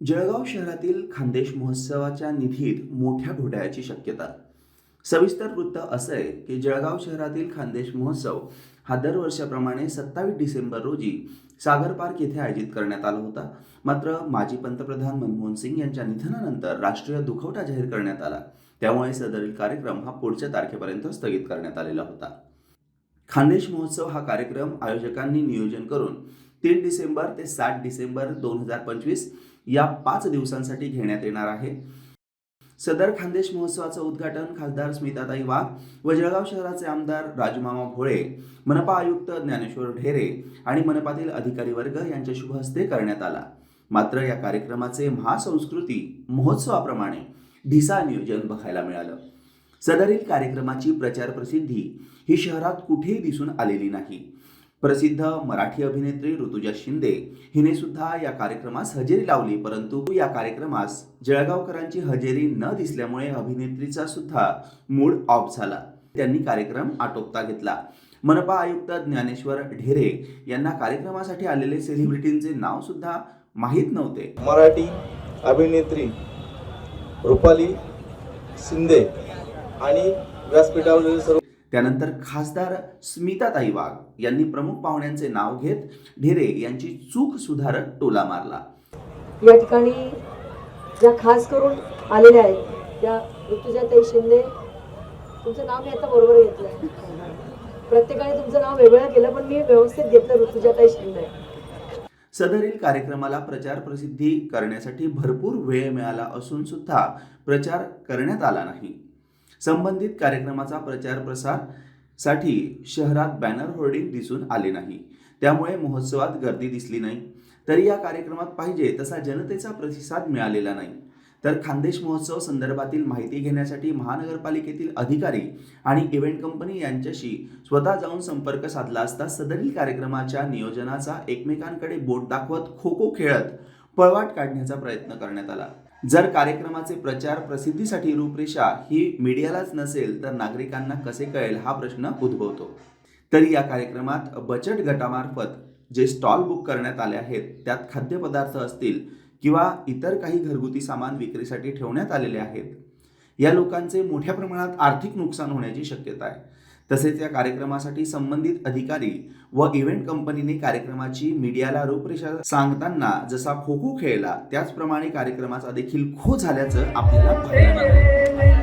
जळगाव शहरातील खानदेश महोत्सवाच्या निधीत मोठ्या घोटाळ्याची शक्यता. सविस्तर वृत्त असं आहे की जळगाव शहरातील खानदेश महोत्सव हा दरवर्षाप्रमाणे सत्तावीस डिसेंबर रोजी सागर पार्क येथे आयोजित करण्यात आला होता. मात्र माजी पंतप्रधान मनमोहन सिंग यांच्या निधनानंतर राष्ट्रीय दुखवटा जाहीर करण्यात आला. त्यामुळे सदरील कार्यक्रम हा पुढच्या तारखेपर्यंत स्थगित करण्यात आलेला होता. खानदेश महोत्सव हा कार्यक्रम आयोजकांनी नियोजन करून तीन डिसेंबर ते सात डिसेंबर दोन हजार पंचवीस या पाच दिवसांसाठी घेण्यात येणार आहे. सदर खानदेश महोत्सवाचं उद्घाटन खासदार स्मिताताई वाघ व जळगाव शहराचे आमदार राजमामा भोळे मनपा आयुक्त ज्ञानेश्वर ढेरे आणि मनपातील अधिकारी वर्ग यांच्या शुभ हस्ते करण्यात आला. मात्र या कार्यक्रमाचे महासंस्कृती महोत्सवाप्रमाणे ढिसा नियोजन बघायला मिळालं. सदरील कार्यक्रमाची प्रचार प्रसिद्धी ही शहरात कुठेही दिसून आलेली नाही. प्रसिद्ध मराठी अभिनेत्री ऋतुजा शिंदे हिने सुद्धा या कार्यक्रमास हजेरी लावली परंतु या कार्यक्रमास जळगावकरांची हजेरी न दिसल्यामुळे अभिनेत्रीचा सुद्धा मूड ऑफ झाला. त्यांनी कार्यक्रम आटोपता घेतला. मनपा आयुक्त ज्ञानेश्वर ढेरे यांना कार्यक्रमासाठी आलेले सेलिब्रिटींचे नाव सुद्धा माहीत नव्हते. मराठी अभिनेत्री रुपाली शिंदे आणि व्यासपीठावरील सर्व त्यानंतर खासदार स्मिताताई वाघ यांनी प्रमुख पाहुण्यांचे नाव घेत ढेरे यांची चूक सुधारत टोला मारला. या ठिकाणी ज्या खास करून आलेल्या आहेत त्या ऋतुजाताई शिंदे तुमचं नाव मी आता बरोबर घेतलंय. प्रत्येकाने तुमचं नाव वेगळं केलं पण मी व्यवस्थित घेतलं ऋतुजाताई शिंदे. सदरील कार्यक्रमाला प्रचार प्रसिद्धी करण्यासाठी भरपूर वेळ मिळाला असून सुद्धा प्रचार करण्यात आला नाही. संबंधित कार्यक्रमाचा प्रचार प्रसारसाठी शहरात बॅनर होर्डिंग दिसून आले नाही. त्यामुळे महोत्सवात गर्दी दिसली नाही. तरी या कार्यक्रमात पाहिजे तसा जनतेचा प्रतिसाद मिळालेला नाही. तर खानदेश महोत्सव संदर्भातील माहिती घेण्यासाठी महानगरपालिकेतील अधिकारी आणि इव्हेंट कंपनी यांच्याशी स्वतः जाऊन संपर्क साधला असता सदरील कार्यक्रमाच्या नियोजनाचा एकमेकांकडे बोट दाखवत खो खो खेळत पळवाट काढण्याचा प्रयत्न करण्यात आला. जर कार्यक्रमाचे प्रचार प्रसिद्धीसाठी रूपरेषा ही मीडियालाच नसेल तर नागरिकांना कसे कळेल हा प्रश्न उद्भवतो. तरी या कार्यक्रमात बचत गटामार्फत जे स्टॉल बुक करण्यात आले आहेत त्यात खाद्यपदार्थ असतील किंवा इतर काही घरगुती सामान विक्रीसाठी ठेवण्यात आलेले आहेत या लोकांचे मोठ्या प्रमाणात आर्थिक नुकसान होण्याची शक्यता आहे. तसेच या कार्यक्रमासाठी संबंधित अधिकारी व इव्हेंट कंपनीने कार्यक्रमाची मीडियाला रूपरेषा सांगताना जसा खो खो खेळला त्याचप्रमाणे कार्यक्रमाचा देखील खो झाल्याचं आपल्याला पाहायला